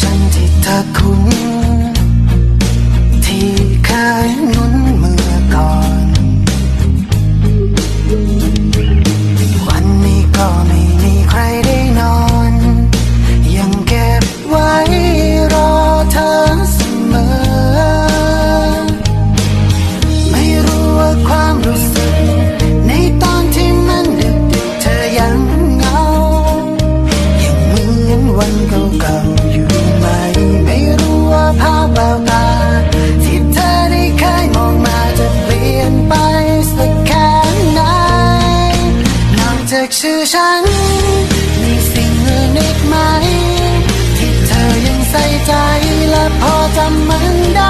ฉันที่เธอคุ้น กชื่อฉัน มีสิ่งอื่นอีกไหม ที่เธอยังใส่ใจและพอจำมันได้